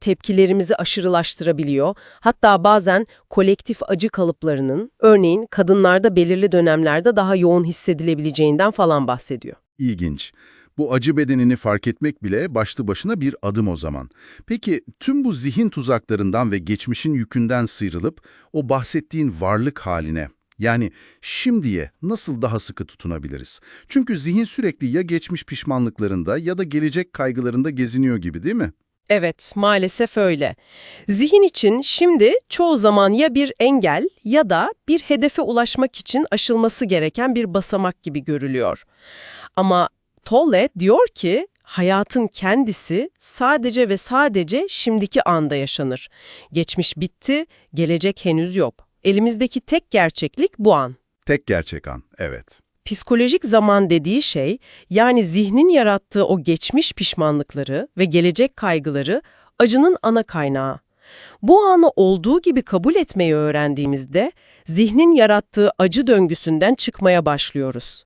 tepkilerimizi aşırılaştırabiliyor. Hatta bazen kolektif acı kalıplarının, örneğin kadınlarda belirli dönemlerde daha yoğun hissedilebileceğinden falan bahsediyor. İlginç. Bu acı bedenini fark etmek bile başlı başına bir adım o zaman. Peki tüm bu zihin tuzaklarından ve geçmişin yükünden sıyrılıp o bahsettiğin varlık haline, yani şimdiye nasıl daha sıkı tutunabiliriz? Çünkü zihin sürekli ya geçmiş pişmanlıklarında ya da gelecek kaygılarında geziniyor gibi değil mi? Evet, maalesef öyle. Zihin için şimdi çoğu zaman ya bir engel ya da bir hedefe ulaşmak için aşılması gereken bir basamak gibi görülüyor. Ama Tolle diyor ki hayatın kendisi sadece ve sadece şimdiki anda yaşanır. Geçmiş bitti, gelecek henüz yok. Elimizdeki tek gerçeklik bu an. Tek gerçek an, evet. Psikolojik zaman dediği şey, yani zihnin yarattığı o geçmiş pişmanlıkları ve gelecek kaygıları acının ana kaynağı. Bu anı olduğu gibi kabul etmeyi öğrendiğimizde, zihnin yarattığı acı döngüsünden çıkmaya başlıyoruz.